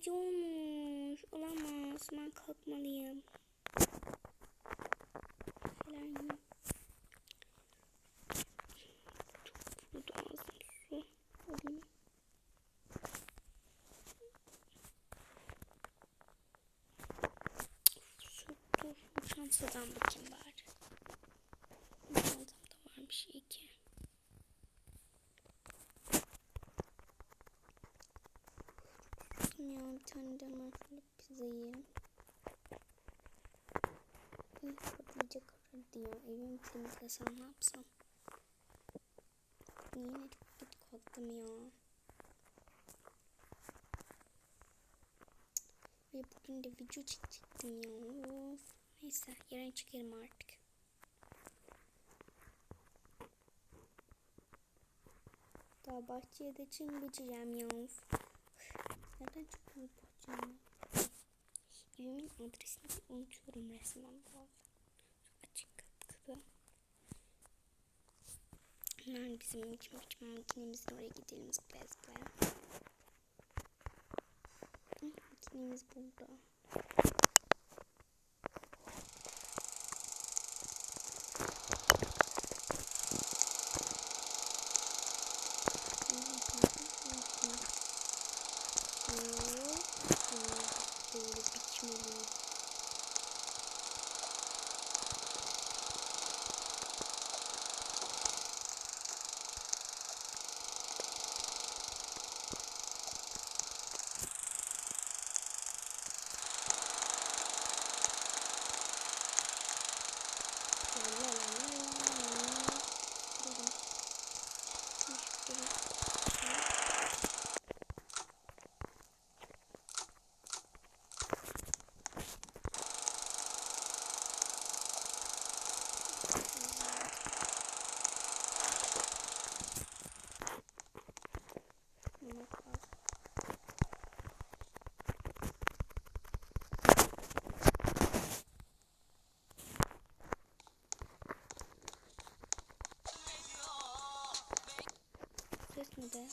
gece olmuş. Olamaz. Ben kalkmalıyım. Çantadan bakayım bari. Bu çantamda varmış iyi ki. Ya bir tane de hemen şöyle pizza yiyelim. Bak iyice karardı ya. Evimi temizlesem ne yapsam? Yine çok git kalktım ya. Ve bugün de video çekecektim ya. Of. Neyse yarın çekerim artık. Daha bahçeye de çim biçeceğim ya. Büyük bahçem ya? Evimin adresini unutuyorum resmen bazen. Çok açık katkıda. Nerede bizim çim biçme makinemizin oraya gidelim zıplaya zıplaya. Makinemiz burada. Thank you. Mi de?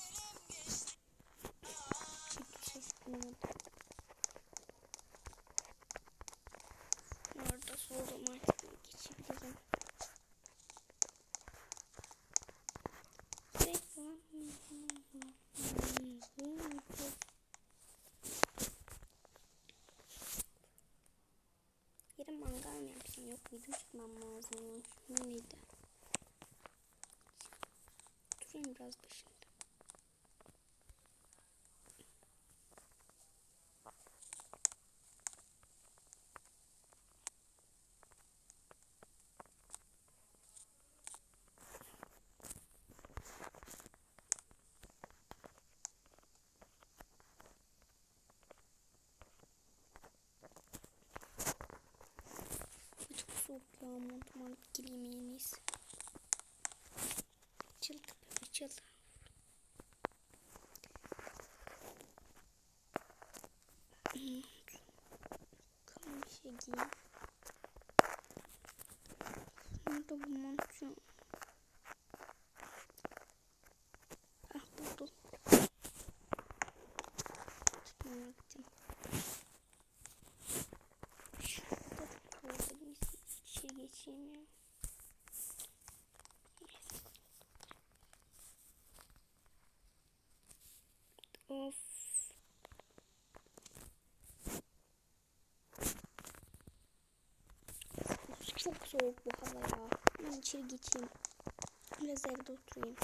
Orada soğudum artık geçebilirim. Yarın mangal mı yapsam? Yok video çıkmam lazım. Neydi? Durayım biraz başında. Çok soğuk ya montum alıp geleyim en iyisi. Açıl tabii açıl. Hmm, Kalın bir şey giyeyim. Nerede bu mont ya? Ah buldum. Tutmaya gittim. Şurada da kaldı. Bir şey geçeyim ya. Of. Çok soğuk bu hava ya. Ben içeri geçeyim. Biraz evde oturayım.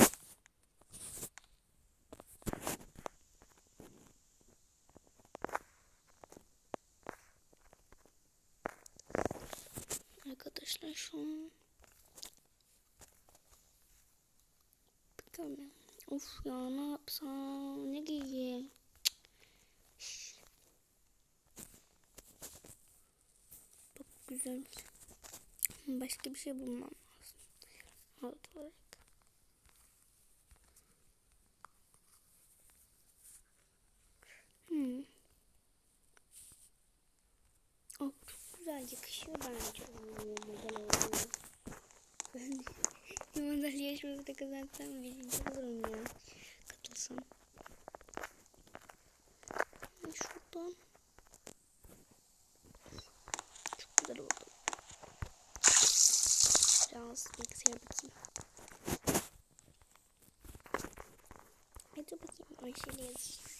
Arkadaşlar şu an Bakalım. Of ya ne yapsam? Ne giyeyim? Çok güzel. Başka bir şey bulmam lazım. Alt olarak. Hmm. Oh, çok güzel yakışıyor bence. Model oldu. Ben de model yarışmasında kazansam birinci olurum ya. Katılsam. Şu Biraz bilgisayar bakayım. Hadi bakayım Ayşe'yle yazışacağız.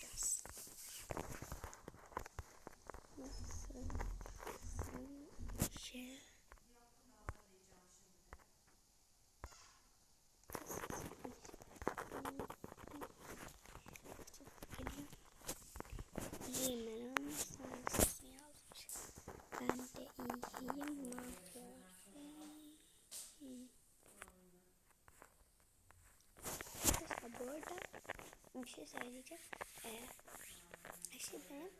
Şey söyleyeceğim. Ee, Ayşe benim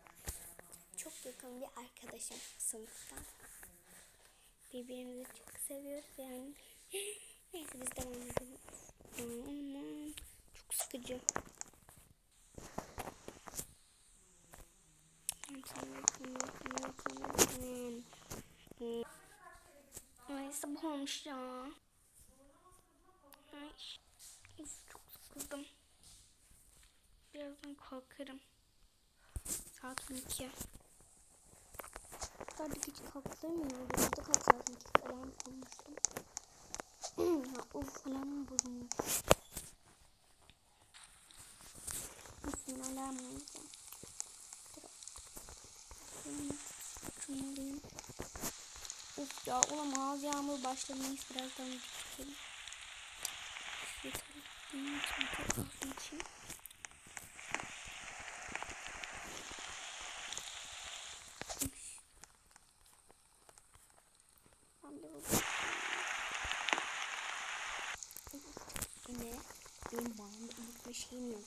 çok yakın bir arkadaşım sınıftan. Birbirimizi çok seviyoruz yani. Neyse biz devam edelim. Çok sıkıcı. Ay sabah olmuş ya. Ay, of, çok sıkıldım. Birazdan kalkarım. Saat 12. Bu kadar da geç kalktım ya. Burada kaç saat 12 alarm kurmuştum. ya of alarmım bozulmuş. Nasıl alarm olacağım? Şunları Of ya olamaz yağmur başlamayız birazdan gidelim. Şuraya bunun için kahve için. Ben de Yine benim bağımda unutma şeyim yok.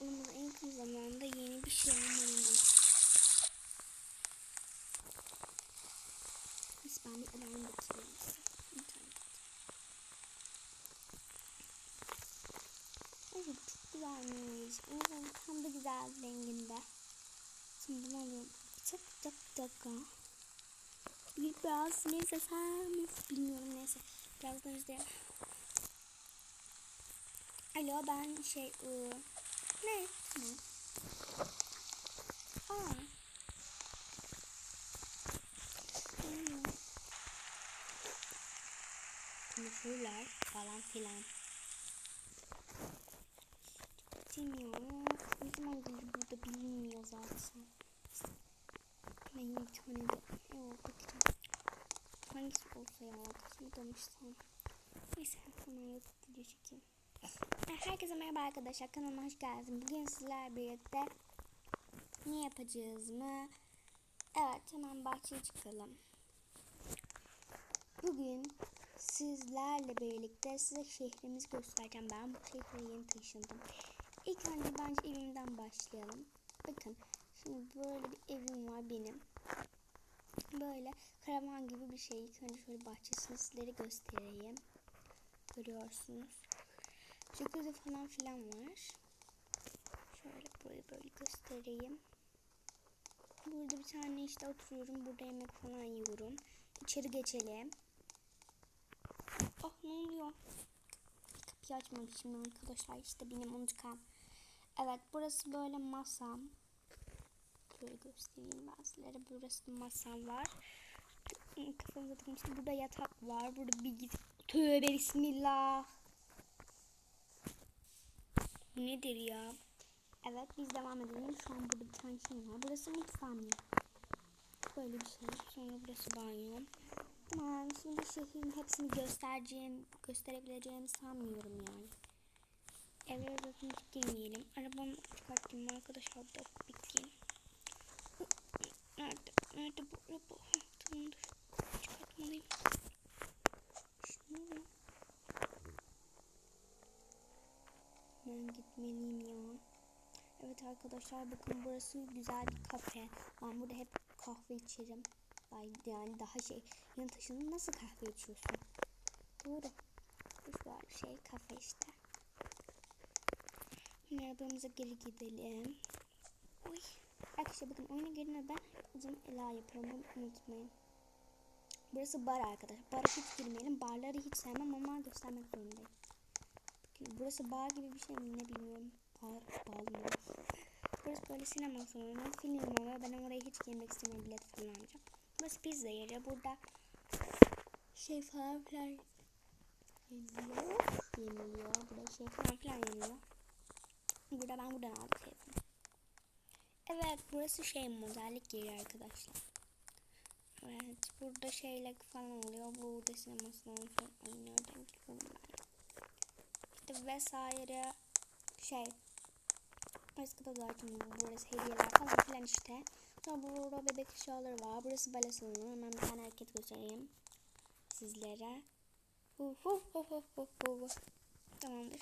Ama en yakın zamanda yeni bir şey almalıyım. Biz ben bir alarm bakayım. İnternet. Evet çok güzelmiş. Evet tam da güzel renginde. Şimdi bunu alıyorum. Tak tak tak. Bir biraz ne desem bilmiyorum neyse. Birazdan izleyelim. Alo ben şey ıı, ne? Ne? Falan filan. Bilmiyorum. Ne zaman gelir burada bilinmiyor zaten. Ben bir tane de yok bakacağım. Hangisi olsa ya kafamı danışsam. Neyse hemen yapıp video çekeyim. Herkese merhaba arkadaşlar kanalıma hoş geldiniz. Bugün sizler birlikte ne yapacağız mı? Evet hemen bahçeye çıkalım. Bugün sizlerle birlikte size şehrimizi göstereceğim. Ben bu şehre yeni taşındım. İlk önce bence evimden başlayalım. Bakın şimdi böyle bir evim var benim. Böyle karavan gibi bir şey. İlk önce şöyle bahçesini sizlere göstereyim. Görüyorsunuz. Jacuzzi falan filan var. Şöyle böyle böyle göstereyim. Burada bir tane işte oturuyorum. Burada yemek falan yiyorum. İçeri geçelim. Ah ne oluyor? Kapıyı açmamışım arkadaşlar. İşte benim unutkan. Evet burası böyle masam. Böyle göstereyim ben sizlere. Burası masam var. Kafamıza takmıştım. Burada yatak var. Burada bilgisayar. Tövbe bismillah. Nedir ya? Evet biz devam edelim. Şu an burada bir tane şey var. Burası mutfağım. Böyle bir şey. Sonra burası banyo. Tamam şimdi şehrin hepsini göstereceğim, gösterebileceğimi sanmıyorum yani. Evlere zaten hiç girmeyelim. Arabamı çıkartayım arkadaşlar da bekleyin. Nerede? Nerede bu araba? Tamamdır. Çıkartmalıyım. Şunu Ben gitmeliyim ya. Evet arkadaşlar bakın burası güzel bir kafe. Ben burada hep kahve içerim. Yani daha şey yan taşını nasıl kahve içiyorsun? Doğru. Güzel şey kafe işte. Şimdi arabamıza geri gidelim. Oy. Arkadaşlar bakın oyuna girmeden adım Ela yapıyorum. Bunu unutmayın. Burası bar arkadaşlar. Bara hiç girmeyelim. Barları hiç sevmem ama göstermek zorundayım. Burası bar gibi bir şey mi ne bilmiyorum. Bar, bal mı? Burası böyle sinema salonu, film oluyor. Ben oraya hiç girmek istemiyorum. Bilet falan almayacağım. Burası pizza yeri. Burada şey falan filan yeniliyor. Yeniliyor. Burada şey falan filan yeniliyor. Burada ben buradan aldım telefonu. Evet burası şey modellik yeri arkadaşlar. Evet burada şeyler falan oluyor. Burada sinema salonu falan oynuyor. İşte vesaire şey Başka da zaten burası hediyeler falan filan işte. Sonra burada bebek eşyaları var. Burası bale salonu. Hemen bir tane hareket göstereyim sizlere. Hu hu hu hu hu hu. Tamamdır.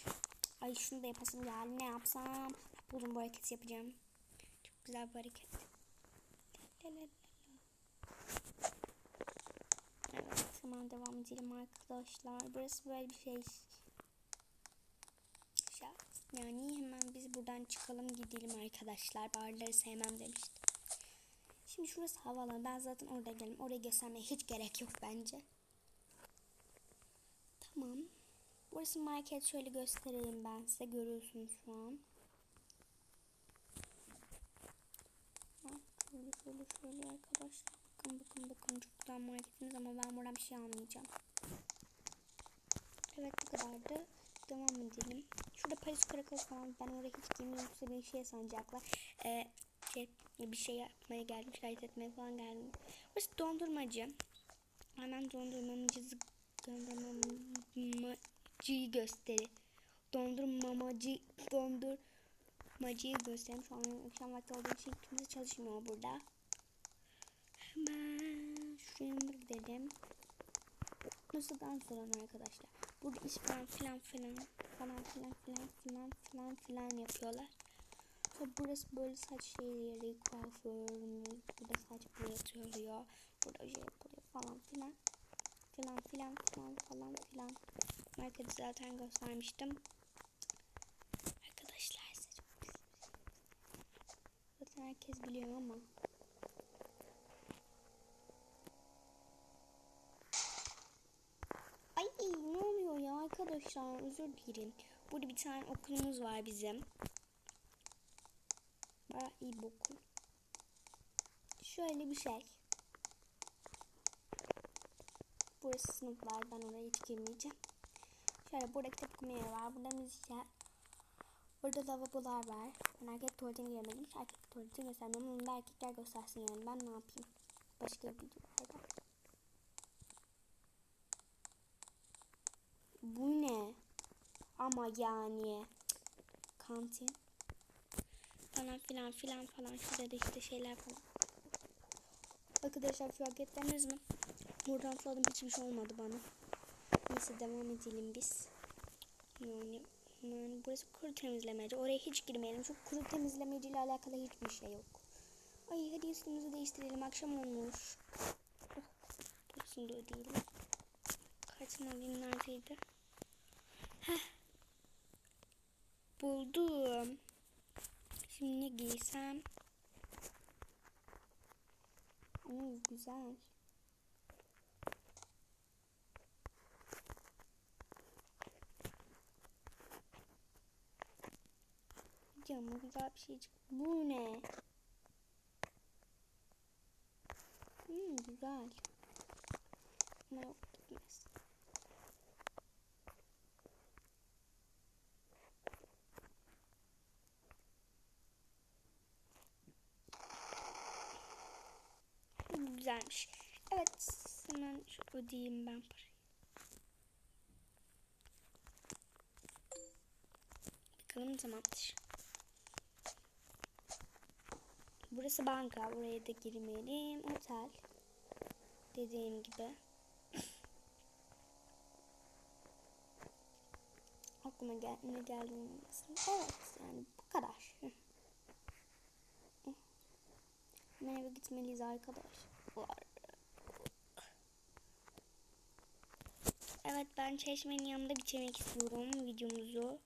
Ay şunu da yapasım geldi. Ne yapsam? Buldum bu hareketi yapacağım. Çok güzel bir hareket. Evet hemen devam edelim arkadaşlar. Burası böyle bir şey. Yani hemen biz buradan çıkalım gidelim arkadaşlar. Barları sevmem demiştim. Şimdi şurası havalı. Ben zaten orada geldim. Oraya göstermeye hiç gerek yok bence. Tamam. Burası market. Şöyle göstereyim ben size. Görüyorsunuz şu an. Şöyle şöyle şöyle arkadaşlar. Bakın bakın bakın. Çok güzel marketimiz ama ben buradan bir şey almayacağım. Evet bu kadardı. Devam edelim. Şurada Paris Karakol falan. Ben oraya hiç girmiyorum. Yoksa bir şey sanacaklar. Ee, şey, bir şey yapmaya geldim. Şikayet etmeye falan geldim. Burası dondurmacı. Hemen dondurmamacı dondurmamacıyı gösteri. Dondurmamacı dondurmacıyı göstereyim. Şu an akşam vakti olduğu için kimse çalışmıyor burada. Hemen şu yanına gidelim. Dans salonu arkadaşlar. Burada iş falan filan filan falan filan filan filan filan filan yapıyorlar. Sonra burası böyle saç şeyleri, kuaförümüz, burada saç boyatılıyor, burada şey yapılıyor falan filan filan filan filan falan filan. Marketi zaten göstermiştim. Arkadaşlar güzel. Zaten herkes biliyor ama. Ay ne oluyor ya arkadaşlar özür dilerim. Burada bir tane okulumuz var bizim. Baya iyi bir okul. Şöyle bir şey. Burası sınıflar. Ben oraya hiç girmeyeceğim. Şöyle burada kitap okuma yeri var. Burada müzikler. Burada lavabolar var. Ben erkek tuvaletine giremedim. Erkek tuvaletini göstermem. Onu da erkekler göstersin yani. Ben ne yapayım? Başka videolarda. Bu ne? Ama yani. Kantin. Falan filan filan falan. Şurada da işte şeyler falan. Arkadaşlar fark ettiniz mi? Buradan falan hiçbir şey olmadı bana. Neyse devam edelim biz. Yani, yani burası kuru temizlemeci. Oraya hiç girmeyelim. Çünkü kuru temizlemeci ile alakalı hiçbir şey yok. Ay hadi üstümüzü değiştirelim. Akşam olmuş. Oh, burasında o değil. Kaçmalıyım neredeydi? Heh. Buldum. Şimdi ne giysem? Oo, güzel. Canım güzel bir şey çıktı. Bu ne? Hmm, güzel. Ama yok gitmez. Güzelmiş. Evet hemen şu ödeyeyim ben parayı. Bakalım tamamdır. Burası banka. Buraya da girmeyelim. Otel. Dediğim gibi. Aklıma gel ne geldi bilmiyorum. Evet yani bu kadar. Hemen eve gitmeliyiz arkadaşlar. Evet ben çeşmenin yanında bitirmek istiyorum videomuzu.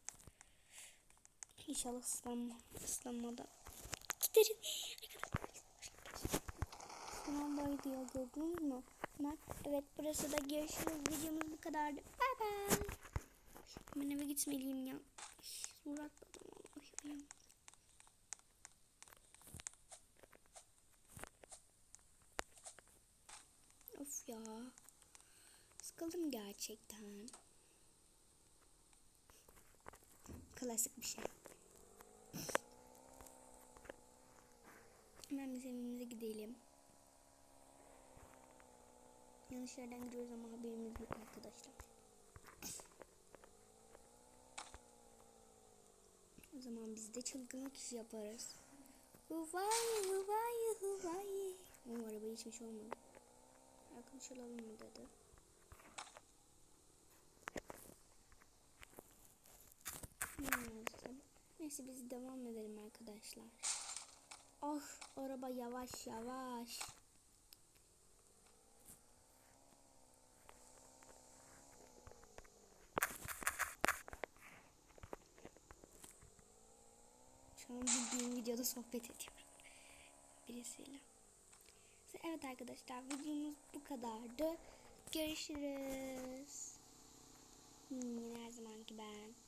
İnşallah ıslanma, ıslanmadan. Giderim. Sınav boyu ya gördünüz mü? Evet burası da görüşürüz. Videomuz bu kadardı. Bay bay. Ben eve gitmeliyim ya. Uğrakladım. Allah'ım. Of ya. Sıkıldım gerçekten. Klasik bir şey. Hemen biz evimize gidelim. Yanlış yerden gidiyoruz ama haberimiz yok arkadaşlar. O zaman biz de çılgınlık işi yaparız. Huvayi huvayi huvayi. O arabayı içmiş olmadı. Arkadaş alalım mı dedi. Neyse. Biz devam edelim arkadaşlar. Oh araba yavaş yavaş. Şu an bildiğim videoda sohbet ediyorum. Birisiyle. Evet arkadaşlar videomuz bu kadardı. Görüşürüz. Hmm, her zamanki ben.